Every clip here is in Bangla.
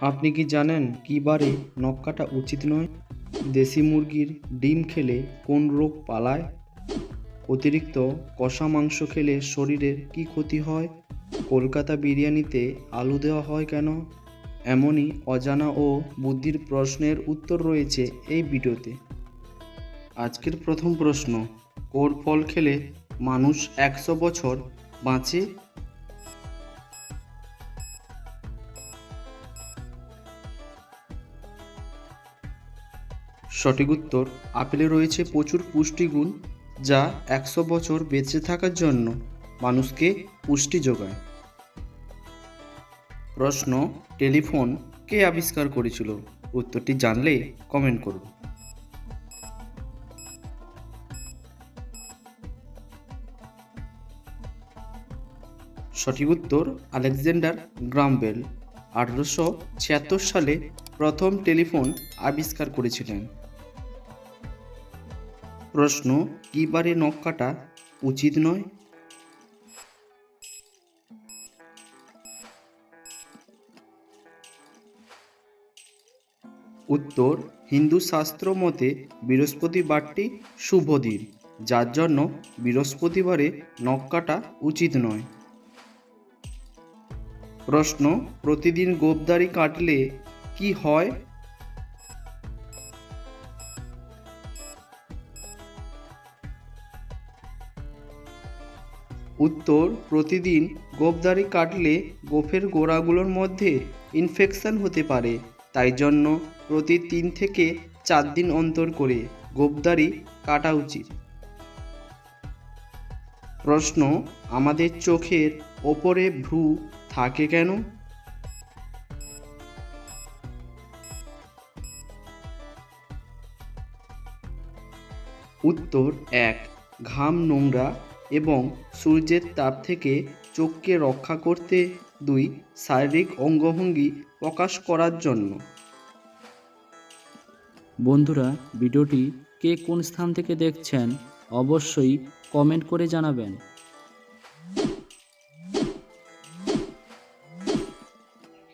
আপনি কি জানেন কী বারে নখ কাটা উচিত নয়? দেশি মুরগির ডিম খেলে কোন রোগ পালায়? অতিরিক্ত কষা মাংস খেলে শরীরের কী ক্ষতি হয়? কলকাতা বিরিয়ানিতে আলু দেওয়া হয় কেন? এমনই অজানা ও বুদ্ধির প্রশ্নের উত্তর রয়েছে এই ভিডিওতে। আজকের প্রথম প্রশ্ন কোর ফল খেলে মানুষ একশো বছর বাঁচে? সঠিক উত্তর আপেলে রয়েছে প্রচুর পুষ্টিগুণ যা একশো বছর বেঁচে থাকার জন্য মানুষকে পুষ্টি যোগায়। প্রশ্ন, টেলিফোন কে আবিষ্কার করেছিল? উত্তরটি জানলে কমেন্ট করুন। সঠিক উত্তর, আলেকজান্ডার গ্রামবেল আঠারোশো ছিয়াত্তর সালে প্রথম টেলিফোন আবিষ্কার করেছিলেন। প্রশ্ন, কী বারে কাটা উচিত নয়? উত্তর, হিন্দু শাস্ত্র মতে বৃহস্পতিবারটি শুভ দিন, যার জন্য বৃহস্পতিবারে নখ কাটা উচিত নয়। প্রশ্ন, প্রতিদিন গোপদারি কাটলে কি হয়? উত্তর, প্রতিদিন গোপদারি কাটলে গোফের গোড়াগুলোর মধ্যে ইনফেকশন হতে পারে। তাই জন্য প্রতি তিন থেকে চার দিন অন্তর করে গোপদারি কাটা উচিত। প্রশ্ন, আমাদের চোখের ওপরে ভ্রু থাকে কেন? উত্তর, এক, ঘাম নোংরা এবং সূর্যের তাপ থেকে চোখকে রক্ষা করতে দুই শারীরিক অঙ্গভঙ্গি প্রকাশ করার জন্য। বন্ধুরা ভিডিওটি কে কোন স্থান থেকে দেখছেন অবশ্যই কমেন্ট করে জানাবেন।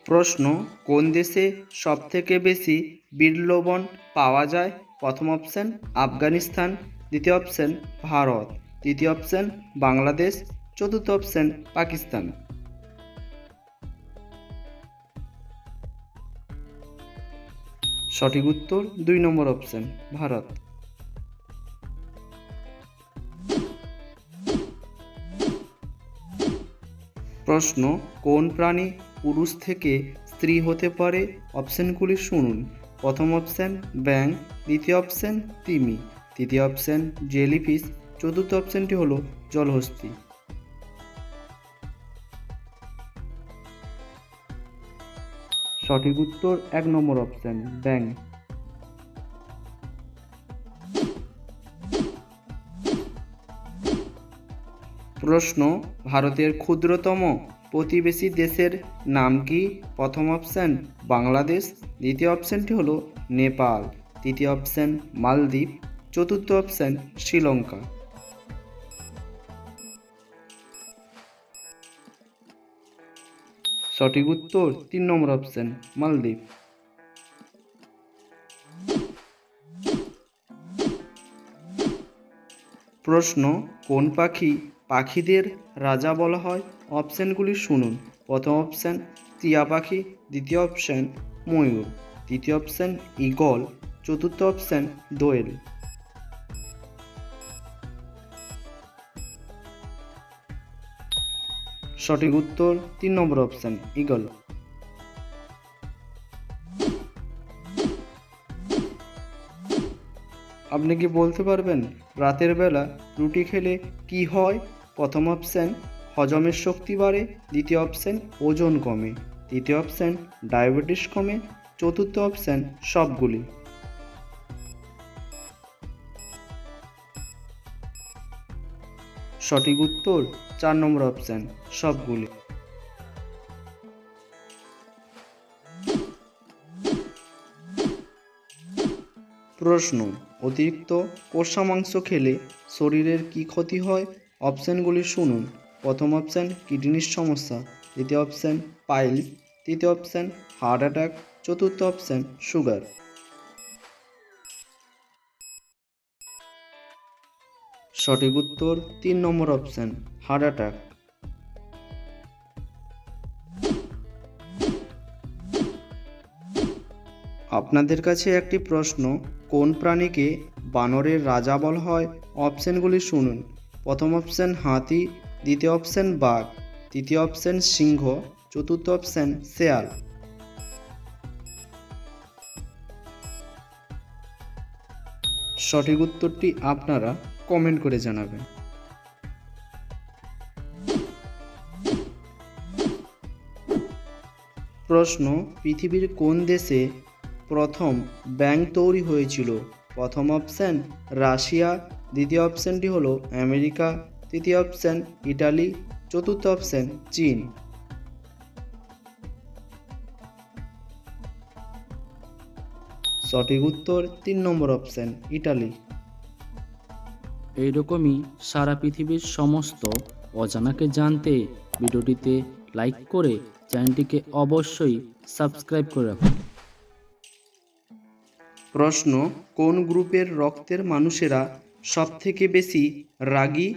প্রশ্ন কোন দেশে সবথেকে বেশি বিরলবণ পাওয়া যায়? প্রথম অপশন আফগানিস্তান দ্বিতীয় অপশন ভারত। তৃতীয় অপশন বাংলাদেশ, চতুর্থ অপশন পাকিস্তান। সঠিক উত্তর দুই নম্বর অপশন, ভারত। প্রশ্ন, কোন প্রাণী পুরুষ থেকে স্ত্রী হতে পারে? অপশনগুলি শুনুন। প্রথম অপশন ব্যাং দ্বিতীয় অপশন তিমি, তৃতীয় অপশন জেলিফিশ চতুর্থ অপশনটি হলো জলহস্তি। সঠিক উত্তর এক নম্বর অপশন ব্যাং প্রশ্ন, ভারতের ক্ষুদ্রতম প্রতিবেশী দেশের নাম কি? প্রথম অপশান, বাংলাদেশ। দ্বিতীয় অপশনটি হলো নেপাল। তৃতীয় অপশন, মালদ্বীপ। চতুর্থ অপশন, শ্রীলঙ্কা। সঠিক উত্তর তিন নম্বর অপশন মালদ্বীপ। প্রশ্ন, কোন পাখি পাখিদের রাজা বলা হয়? অপশানগুলি শুনুন। প্রথম অপশান টিয়া পাখি, দ্বিতীয় অপশান ময়ূর। তৃতীয় অপশান ঈগল। চতুর্থ অপশান দোয়েল। সঠিক উত্তর তিন নম্বর অপশান ঈগল আপনি কি বলতে পারবেন, রাতের বেলা রুটি খেলে কি হয়? প্রথম অপশান হজমের শক্তি বাড়ে। দ্বিতীয় অপশান ওজন কমে। তৃতীয় অপশান ডায়াবেটিস কমে। চতুর্থ অপশান সবগুলি। সঠিক উত্তর চার নম্বর অপশান সবগুলি। প্রশ্ন, অতিরিক্ত কষা মাংস খেলে শরীরের কি ক্ষতি হয়? অপশানগুলি শুনুন। প্রথম অপশান কিডনির সমস্যা। দ্বিতীয় অপশান পাইল। তৃতীয় অপশান হার্ট অ্যাটাক চতুর্থ অপশান সুগার সঠিক উত্তর তিন নম্বর অপশান হার্ট অ্যাটাক আপনাদের কাছে একটি প্রশ্ন, কোন প্রাণীকে বানরের রাজা বলা হয়? অপশানগুলি শুনুন। প্রথম অপশান হাতি, দ্বিতীয় অপশান বাঘ, তৃতীয় অপশান সিংহ, চতুর্থ অপশান শেয়াল। সঠিক উত্তরটি আপনারা কমেন্ট করে জানাবেন প্রশ্ন, পৃথিবীর কোন দেশে প্রথম ব্যাংক তৈরি হয়েছিল? প্রথম অপশান, রাশিয়া। দ্বিতীয় অপশানটি হলো আমেরিকা। তৃতীয় অপশান, ইটালি। চতুর্থ অপশান, চীন। সঠিক উত্তর তিন নম্বর অপশান, ইটালি। এইরকমই সারা পৃথিবীর সমস্ত অজানাকে জানতে ভিডিওটিতে লাইক করে চ্যানেলটিকে অবশ্যই সাবস্ক্রাইব করে রাখুন। প্রশ্ন, কোন গ্রুপের রক্তের মানুষেরা সবথেকে বেশি রাগী?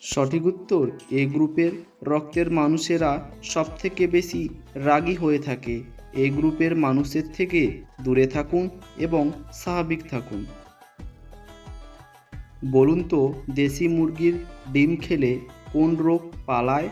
সঠিক উত্তর, এ গ্রুপের রক্তের মানুষেরা সবথেকে বেশি রাগী হয়ে থাকে। এই গ্রুপের মানুষের থেকে দূরে থাকুন এবং স্বাভাবিক থাকুন। বলুন তো, দেশি মুরগির ডিম খেলে কোন রোগ পালায়?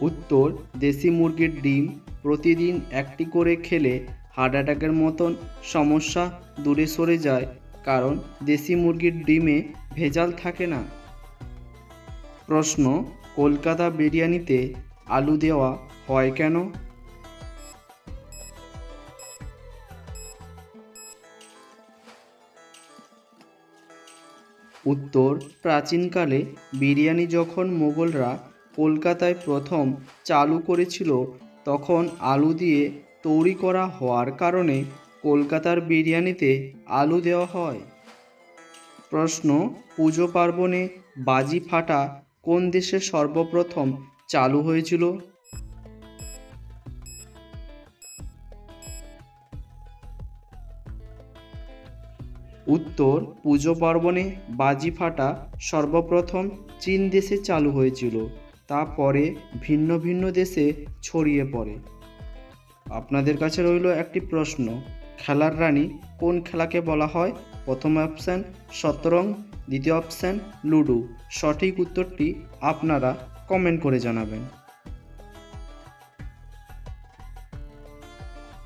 উত্তর, দেশি মুরগির ডিম প্রতিদিন একটি করে খেলে হার্ট অ্যাটাকের মতন সমস্যা দূরে সরে যায়, কারণ দেশি মুরগির ডিমে ভেজাল থাকে না। প্রশ্ন, কলকাতা বিরিয়ানিতে আলু দেওয়া হয় কেন? উত্তর, প্রাচীনকালে বিরিয়ানি যখন মোগলরা কলকাতায় প্রথম চালু করেছিল, তখন আলু দিয়ে তৈরি করা হওয়ার কারণে কলকাতার বিরিয়ানিতে আলু দেওয়া হয়। প্রশ্ন, পুজো পার্বণে বাজি ফাটা কোন দেশে সর্বপ্রথম চালু হয়েছিল? উত্তর, পুজো পার্বণে বাজি ফাটা সর্বপ্রথম চীন দেশে চালু হয়েছিল, তারপরে ভিন্ন ভিন্ন দেশে ছড়িয়ে পড়ে। আপনাদের কাছে রইল একটি প্রশ্ন, খেলার রানী কোন খেলাকে বলা হয়? প্রথম অপশান শতরং দ্বিতীয় অপশান লুডো। সঠিক উত্তরটি আপনারা কমেন্ট করে জানাবেন।